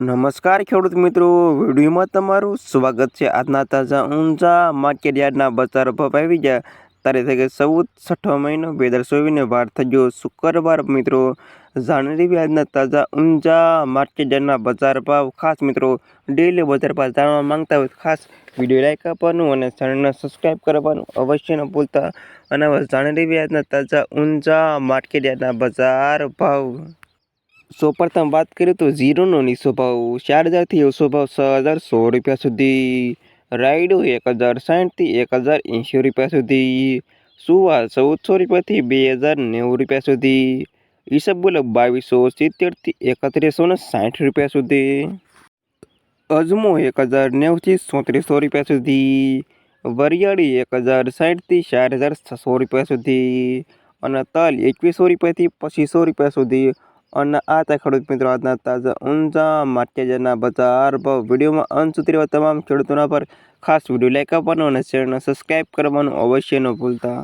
નમસ્કાર ખેડૂત મિત્રો, વિડીયોમાં તમારું સ્વાગત છે. આજના તાજા ઊંઝા માર્કેટ યાર્ડના બજાર ભાવ આવી ગયા. તારીખ ચૌદ છઠ્ઠો મહિનો, બે હજાર ચોવીસને વાર થયો શુક્રવાર મિત્રો. જાણવી આજના તાજા ઊંઝા માર્કેટ યાર્ડના બજાર ભાવ. ખાસ મિત્રો ડેલી બજાર ભાવ જાણવા માંગતા હોય ખાસ વીડિયો લાઈક આપવાનું અને ચેનલને સબસ્ક્રાઈબ કરવાનું અવશ્ય ન ભૂલતા. અને જાણેરી જાણવી આજના તાજા ઊંઝા માર્કેટ યાર્ડના બજાર ભાવ. સૌપ્રથમ વાત કરીએ તો ઝીરોનો નીચો ભાવ ચાર હજારથી ઓછો ભાવ છ હજાર સો રૂપિયા સુધી રાયડો એક હજાર સાઠથી એક હજાર એંશી રૂપિયા સુધી. સુવા ચૌદસો રૂપિયાથી બે હજાર નેવું રૂપિયા સુધી. ઈસબગુલ બાવીસો સિત્તેરથી એકત્રીસો ને સાઠ રૂપિયા સુધી. અજમો એક હજાર નેવુંથી ચોત્રીસો રૂપિયા સુધી. વરિયાળી એક હજાર સાઠથી ચાર હજાર છસો રૂપિયા સુધી. અને તલ એકવીસો રૂપિયાથી પચીસો રૂપિયા સુધી. અને આ હતા ખેડૂત મિત્રો આજના તાજા ઊંઝા માર્કેટના બજાર ભાવ. વિડીયોમાં અંત સુધી રહેવા તમામ ખેડૂતોના પર ખાસ વીડિયો લાઈક આપવાનો અને ચેનલને સબસ્ક્રાઈબ કરવાનું અવશ્ય ન ભૂલતા.